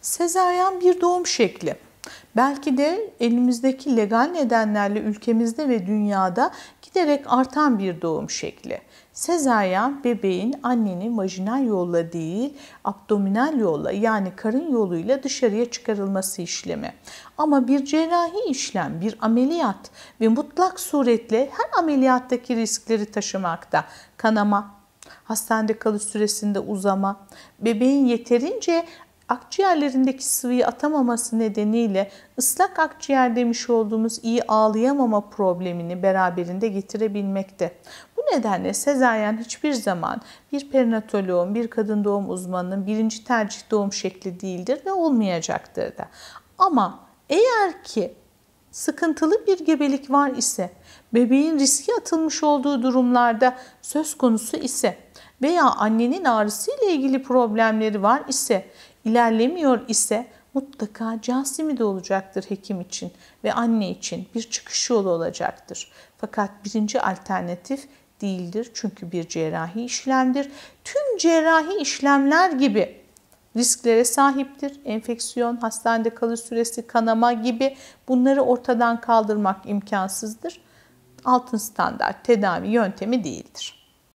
Sezaryen bir doğum şekli. Belki de elimizdeki legal nedenlerle ülkemizde ve dünyada giderek artan bir doğum şekli. Sezaryen bebeğin annenin vajinal yolla değil, abdominal yolla yani karın yoluyla dışarıya çıkarılması işlemi. Ama bir cerrahi işlem, bir ameliyat ve mutlak suretle her ameliyattaki riskleri taşımakta. Kanama, hastanede kalış süresinde uzama, bebeğin yeterince akciğerlerindeki sıvıyı atamaması nedeniyle ıslak akciğer demiş olduğumuz iyi ağlayamama problemini beraberinde getirebilmekte. Bu nedenle sezaryen hiçbir zaman bir perinatoloğun, bir kadın doğum uzmanının birinci tercih doğum şekli değildir ve olmayacaktır da. Ama eğer ki sıkıntılı bir gebelik var ise, bebeğin riski atılmış olduğu durumlarda söz konusu ise veya annenin ağrısı ile ilgili problemleri var ise ilerlemiyor ise mutlaka casimi de olacaktır hekim için ve anne için bir çıkış yolu olacaktır. Fakat birinci alternatif değildir çünkü bir cerrahi işlemdir. Tüm cerrahi işlemler gibi risklere sahiptir. Enfeksiyon, hastanede kalış süresi, kanama gibi bunları ortadan kaldırmak imkansızdır. Altın standart tedavi yöntemi değildir.